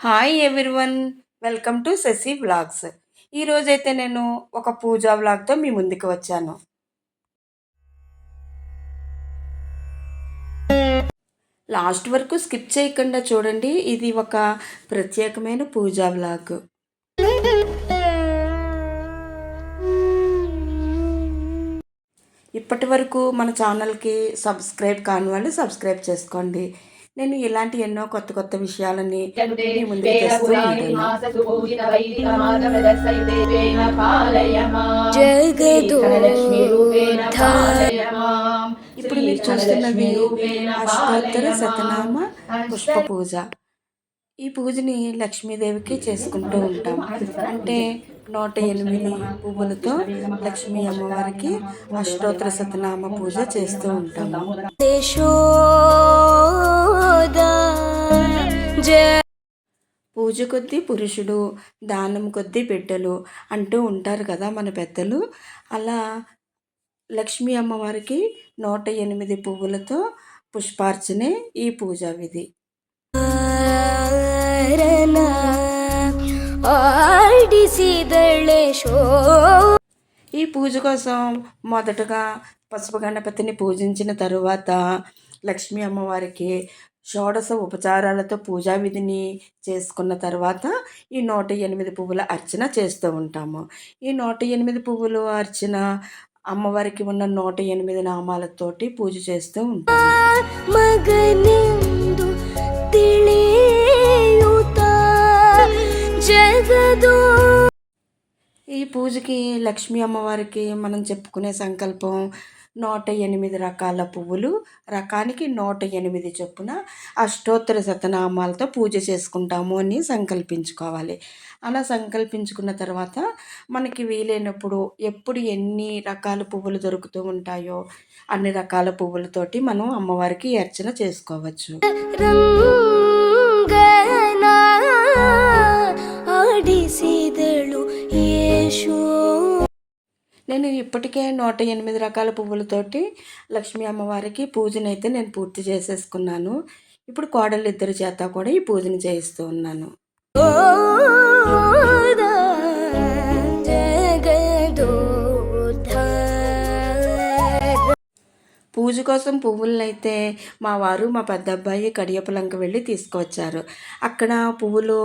Hi everyone welcome to Shashi vlogs ఈరోజైతే నేను ఒక పూజా వ్లాగ్తో మీ ముందుకు వచ్చాను. లాస్ట్ వరకు స్కిప్ చేయకుండా చూడండి. ఇది ఒక ప్రత్యేకమైన పూజా వ్లాగ్ ఇప్పటి వరకు మన ఛానల్కి సబ్స్క్రైబ్ కాని వాళ్ళు సబ్స్క్రైబ్ చేసుకోండి. నేను ఇలాంటి ఎన్నో కొత్త కొత్త విషయాలని ముందుకు తెస్తూ ఉంటాను. ఇప్పుడు మీరు చూస్తున్నది అష్టోత్తర శతనామ పుష్ప పూజ ఈ పూజని లక్ష్మీదేవికి చేసుకుంటూ ఉంటాం. అంటే నూట ఎనిమిది పువ్వులతో లక్ష్మీ అమ్మవారికి అష్టోత్తర శతనామ పూజ చేస్తూ ఉంటాము. పూజ కొద్దీ పురుషుడు దానం కొద్దీ బిడ్డలు అంటూ ఉంటారు కదా మన పెద్దలు. అలా లక్ష్మీ అమ్మవారికి నూట ఎనిమిది పువ్వులతో పుష్పార్చనే ఈ పూజా విధి. ఈ పూజ కోసం మొదటగా పసుపు గణపతిని పూజించిన తరువాత లక్ష్మీ అమ్మవారికి షోడశ ఉపచారాలతో పూజా విధిని చేసుకున్న తర్వాత ఈ నూట ఎనిమిది పువ్వుల అర్చన చేస్తూ ఉంటాము. ఈ నూట ఎనిమిది పువ్వులు అర్చన అమ్మవారికి ఉన్న నూట ఎనిమిది నామాలతోటి పూజ చేస్తూ ఉంటాము. ఈ పూజకి లక్ష్మీ అమ్మవారికి మనం చెప్పుకునే సంకల్పం నూట ఎనిమిది రకాల పువ్వులు. రకానికి నూట ఎనిమిది చొప్పున అష్టోత్తర శతనామాలతో పూజ చేసుకుంటాము అని సంకల్పించుకోవాలి. అలా సంకల్పించుకున్న తర్వాత మనకి వీలైనప్పుడు ఎప్పుడు ఎన్ని రకాల పువ్వులు దొరుకుతూ ఉంటాయో అన్ని రకాల పువ్వులతోటి మనం అమ్మవారికి అర్చన చేసుకోవచ్చు. నేను ఇప్పటికే నూట ఎనిమిది రకాల పువ్వులతోటి లక్ష్మీ అమ్మవారికి పూజనైతే నేను పూర్తి చేసేసుకున్నాను. ఇప్పుడు కోడలు ఇద్దరి చేత కూడా ఈ పూజను చేయిస్తూ ఉన్నాను. పూజ కోసం పువ్వులనైతే మా వారు మా పెద్ద అబ్బాయి కడియపలంక వెళ్ళి తీసుకువచ్చారు అక్కడ పువ్వులు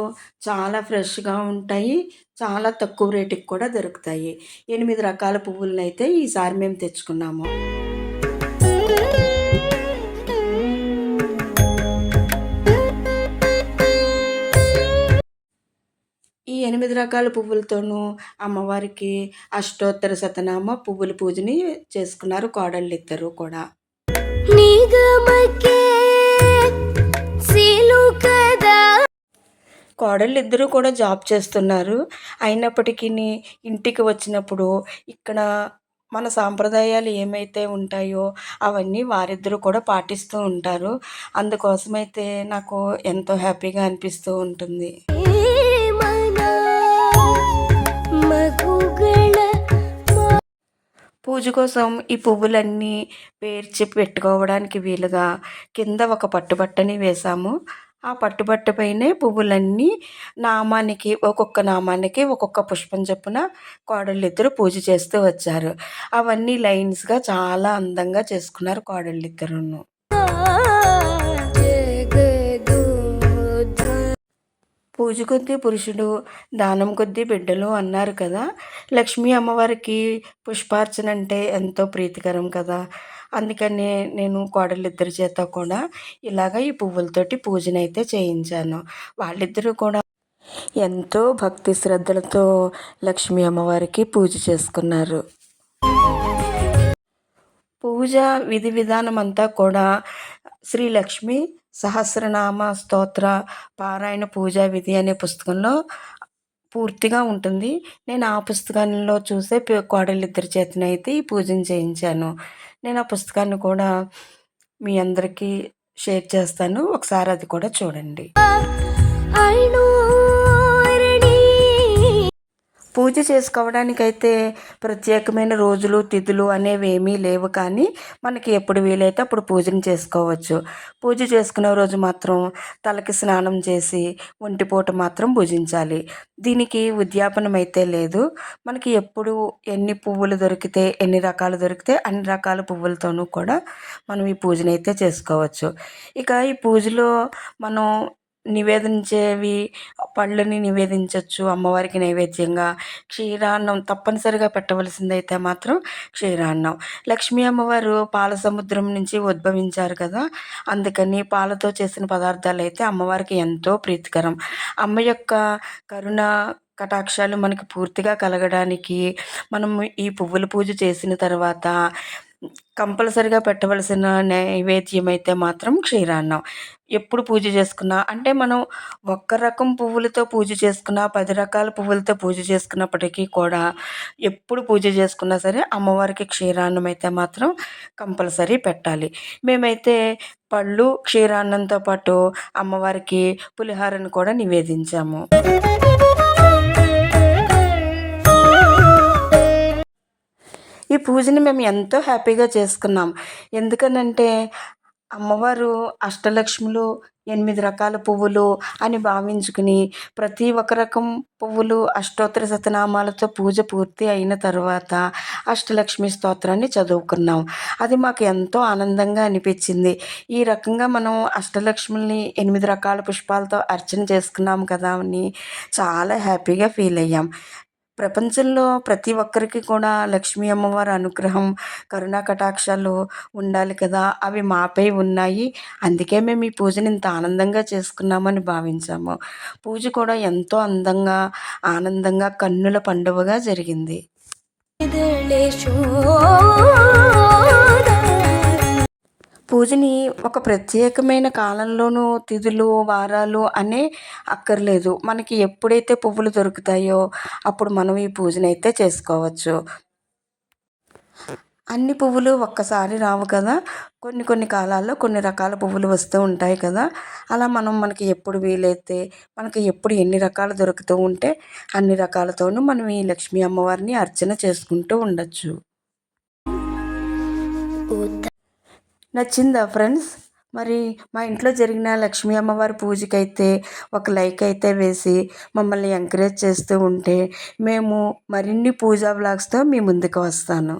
చాలా ఫ్రెష్గా ఉంటాయి. చాలా తక్కువ రేటుకి కూడా దొరుకుతాయి. ఎనిమిది రకాల పువ్వులను అయితే ఈసారి మేము తెచ్చుకున్నాము. ఈ ఎనిమిది రకాల పువ్వులతోనూ అమ్మవారికి అష్టోత్తర శతనామ పువ్వుల పూజని చేసుకున్నారు కోడళ్ళు ఇద్దరు కూడా కోడళ్ళు ఇద్దరూ కూడా జాబ్ చేస్తున్నారు. అయినప్పటికీ ఇంటికి వచ్చినప్పుడు ఇక్కడ మన సాంప్రదాయాలు ఏమైతే ఉంటాయో అవన్నీ వారిద్దరూ కూడా పాటిస్తూ ఉంటారు. అందుకోసమైతే నాకు ఎంతో హ్యాపీగా అనిపిస్తూ ఉంటుంది. పూజ కోసం ఈ పువ్వులన్నీ పేర్చి పెట్టుకోవడానికి వీలుగా కింద ఒక పట్టుబట్టని వేసాము ఆ పట్టుబట్ట పైనే పువ్వులన్నీ నామానికి ఒక్కొక్క నామానికి ఒక్కొక్క పుష్పం చొప్పున కోడళ్ళిద్దరు పూజ చేస్తూ వచ్చారు. అవన్నీ లైన్స్గా చాలా అందంగా చేసుకున్నారు కోడళ్ళిద్దరును. పూజ కొద్దీ పురుషుడు దానం కొద్దీ బిడ్డలు అన్నారు కదా. లక్ష్మీ అమ్మవారికి పుష్పార్చన అంటే ఎంతో ప్రీతికరం కదా. అందుకనే నేను కోడలిద్దరి చేత కూడా ఇలాగ ఈ పువ్వులతోటి పూజనైతే చేయించాను. వాళ్ళిద్దరూ కూడా ఎంతో భక్తి శ్రద్ధలతో లక్ష్మీ అమ్మవారికి పూజ చేసుకున్నారు. పూజ విధి విధానం అంతా కూడా శ్రీ లక్ష్మి సహస్రనామ స్తోత్ర పారాయణ పూజా విధి అనే పుస్తకంలో పూర్తిగా ఉంటుంది. నేను ఆ పుస్తకంలో చూసే కోడలిద్దరి చేతనైతే ఈ పూజను చేయించాను. నేను ఆ పుస్తకాన్ని కూడా మీ అందరికీ షేర్ చేస్తాను. ఒకసారి అది కూడా చూడండి. పూజ చేసుకోవడానికైతే ప్రత్యేకమైన రోజులు తిథులు అనేవి ఏమీ లేవు. కానీ మనకి ఎప్పుడు వీలైతే అప్పుడు పూజను చేసుకోవచ్చు. పూజ చేసుకునే రోజు మాత్రం తలకి స్నానం చేసి ఒంటిపూట మాత్రం భుజించాలి. దీనికి ఉద్యాపనం అయితే లేదు. మనకి ఎప్పుడు ఎన్ని పువ్వులు దొరికితే ఎన్ని రకాలు దొరికితే అన్ని రకాల పువ్వులతోనూ కూడా మనం ఈ పూజనైతే అయితే చేసుకోవచ్చు. ఇక ఈ పూజలో మనం నివేదించేవి పళ్ళని నివేదించవచ్చు అమ్మవారికి నైవేద్యంగా. క్షీరాన్నం తప్పనిసరిగా పెట్టవలసిందైతే మాత్రం క్షీరాన్నం. లక్ష్మీ అమ్మవారు పాల సముద్రం నుంచి ఉద్భవించారు కదా అందుకని పాలతో చేసిన పదార్థాలు అయితే అమ్మవారికి ఎంతో ప్రీతికరం. అమ్మ యొక్క కరుణ కటాక్షాలు మనకి పూర్తిగా కలగడానికి మనం ఈ పువ్వుల పూజ చేసిన తర్వాత కంపల్సరిగా పెట్టవలసిన నైవేద్యం అయితే మాత్రం క్షీరాన్నం. ఎప్పుడు పూజ చేసుకున్నా అంటే మనం ఒక్క రకం పువ్వులతో పూజ చేసుకున్నా పది రకాల పువ్వులతో పూజ చేసుకున్నప్పటికీ కూడా ఎప్పుడు పూజ చేసుకున్నా సరే అమ్మవారికి క్షీరాన్నం అయితే మాత్రం కంపల్సరీ పెట్టాలి. మేమైతే పళ్ళు క్షీరాన్నంతో పాటు అమ్మవారికి పులిహారను కూడా నివేదించాము. ఈ పూజని మేము ఎంతో హ్యాపీగా చేసుకున్నాం. ఎందుకనంటే అమ్మవారు అష్టలక్ష్ములు ఎనిమిది రకాల పువ్వులు అని భావించుకుని ప్రతి ఒక రకం పువ్వులు అష్టోత్తర శతనామాలతో పూజ పూర్తి అయిన తర్వాత అష్టలక్ష్మి స్తోత్రాన్ని చదువుకున్నాం. అది మాకు ఎంతో ఆనందంగా అనిపించింది. ఈ రకంగా మనం అష్టలక్ష్మిని ఎనిమిది రకాల పుష్పాలతో అర్చన చేసుకున్నాం కదా అని చాలా హ్యాపీగా ఫీల్ అయ్యాం. ప్రపంచంలో ప్రతి ఒక్కరికి కూడా లక్ష్మీ అమ్మవారి అనుగ్రహం కరుణా కటాక్షాలు ఉండాలి కదా అవి మాపై ఉన్నాయి. అందుకే మేము ఈ పూజని ఇంత ఆనందంగా చేసుకున్నామని భావించాము. పూజ కూడా ఎంతో అందంగా ఆనందంగా కన్నుల పండుగగా జరిగింది. పూజని ఒక ప్రత్యేకమైన కాలంలోనూ తిథులు వారాలు అనే అక్కర్లేదు. మనకి ఎప్పుడైతే పువ్వులు దొరుకుతాయో అప్పుడు మనం ఈ పూజను అయితే చేసుకోవచ్చు. అన్ని పువ్వులు ఒక్కసారి రావు కదా. కొన్ని కొన్ని కాలాల్లో కొన్ని రకాల పువ్వులు వస్తూ ఉంటాయి కదా. అలా మనం మనకి ఎప్పుడు వీలైతే మనకి ఎప్పుడు ఎన్ని రకాలు దొరుకుతూ ఉంటే అన్ని రకాలతోనూ మనం ఈ లక్ష్మీ అమ్మవారిని అర్చన చేసుకుంటూ ఉండొచ్చు. నచ్చిందా ఫ్రెండ్స్? మరి మా ఇంట్లో జరిగిన లక్ష్మీ అమ్మవారి పూజకైతే ఒక లైక్ అయితే వేసి మమ్మల్ని ఎంకరేజ్ చేస్తూ ఉంటే మేము మరిన్ని పూజా బ్లాగ్స్తో మీ ముందుకు వస్తాను.